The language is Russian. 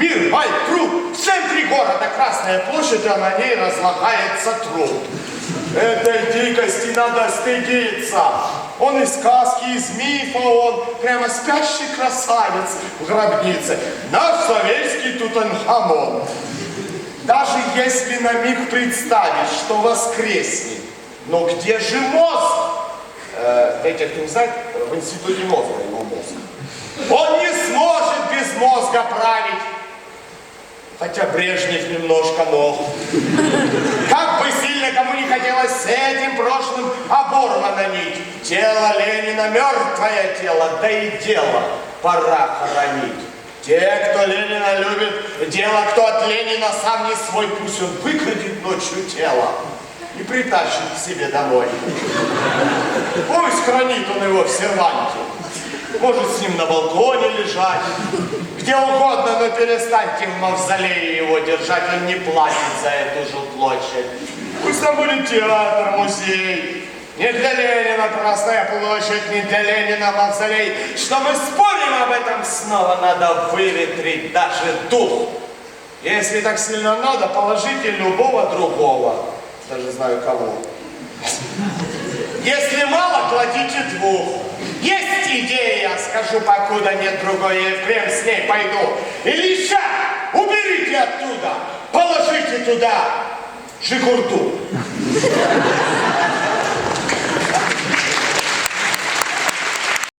Мир, май, труд. В центре города Красная площадь, а на ней разлагается труд. Этой дикости надо стыдиться. Он из сказки, из мифа, он прямо спящий красавец в гробнице. Наш советский Тутанхамон. Даже если на миг представить, что воскреснет, но где же мозг? Э, тех, кто не знает, в институте мозга его мозг. Он не сможет без мозга править. Хотя Брежнев немножко мог. Как бы сильно кому не хотелось с этим прошлым оборвано нить. Тело Ленина мертвое тело, да и дело пора хоронить. Те, кто Ленина любит, дело, кто от Ленина сам не свой, пусть он выкрадет ночью тело и притащит к себе домой. Пусть хранит он его в серванте. Может с ним на балконе лежать, где угодно, но перестаньте в мавзолее его держать, он не платит за эту жилплощадь. Пусть там будет театр, музей. Не для Ленина Красная площадь, не для Ленина мавзолей. Что мы спорим об этом снова, надо выветрить даже дух. Если так сильно надо, положите любого другого. Даже знаю кого. Если мало, кладите двух. Скажу, покуда нет другой, я прям с ней пойду. Ильича, уберите оттуда, положите туда жигурду.